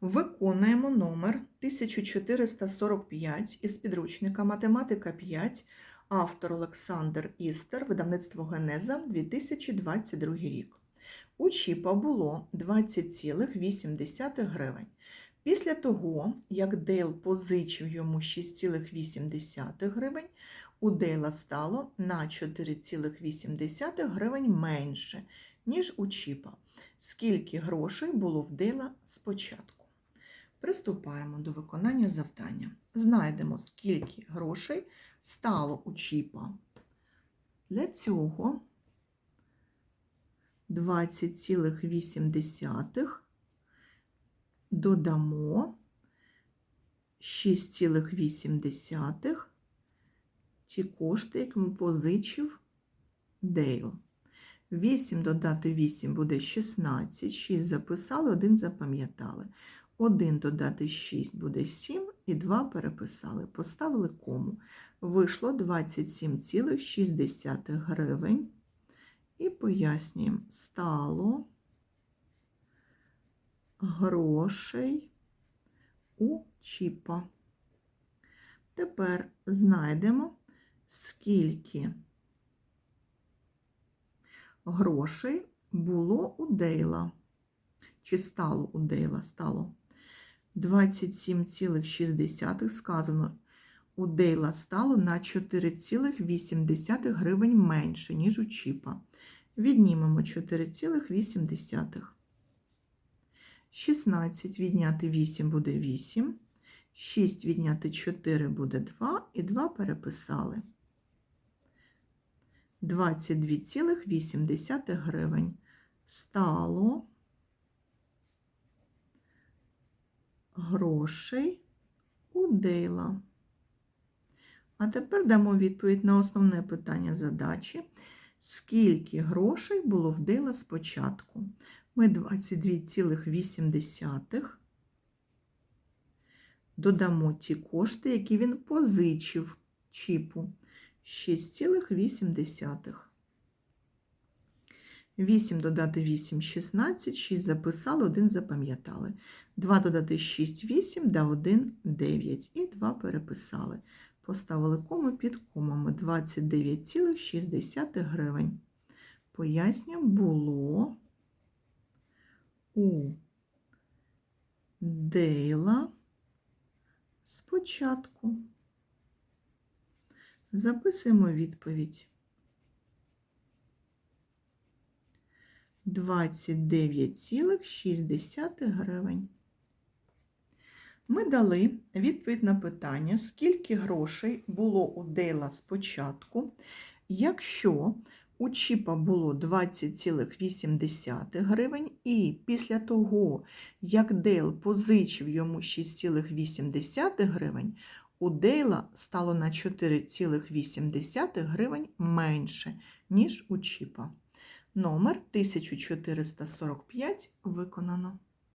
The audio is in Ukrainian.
Виконуємо номер 1445 із підручника Математика 5, автор Олександр Істер, видавництво Генеза 2022 рік. У Чіпа було 20,8 гривень. Після того, як Дейл позичив йому 6,8 гривень, у Дейла стало на 4,8 гривень менше, ніж у Чіпа. Скільки грошей було в Дейла спочатку? Приступаємо до виконання завдання. Знайдемо, скільки грошей стало у Чіпа. Для цього 20,8 додамо 6,8 ті кошти, які йому позичив Дейл. 8 додати 8 буде 16, 6 записали, 1 запам'ятали. 1 додати 6 буде 7 і 2 переписали. Поставили кому. Вийшло 27,6 гривень. І пояснюємо, стало грошей у Чіпа. Тепер знайдемо, скільки грошей було у Дейла. Чи стало у Дейла? Стало 27,6 сказано. У Дейла стало на 4,8 гривень менше, ніж у Чіпа. Віднімемо 4,8. 16 відняти 8 буде 8. 6 відняти 4 буде 2, і 2 переписали. 22,8 гривень стало грошей у Дейла. А тепер дамо відповідь на основне питання задачі. Скільки грошей було в Дейла спочатку? Ми 22,8 додамо ті кошти, які він позичив чіпу. 6,8. 8 додати 8 16, 6 записали, 1 запам'ятали. 2 додати 6 8, да 1 9. І 2 переписали. Поставили кому під комами 29,6 гривень. Пояснюємо, було у Дейла спочатку. Записуємо відповідь. 29,6 гривень. Ми дали відповідь на питання, скільки грошей було у Дейла спочатку, якщо у Чіпа було 20,8 гривень, і після того, як Дейл позичив йому 6,8 гривень, у Дейла стало на 4,8 гривень менше, ніж у Чіпа. Номер 1445 виконано.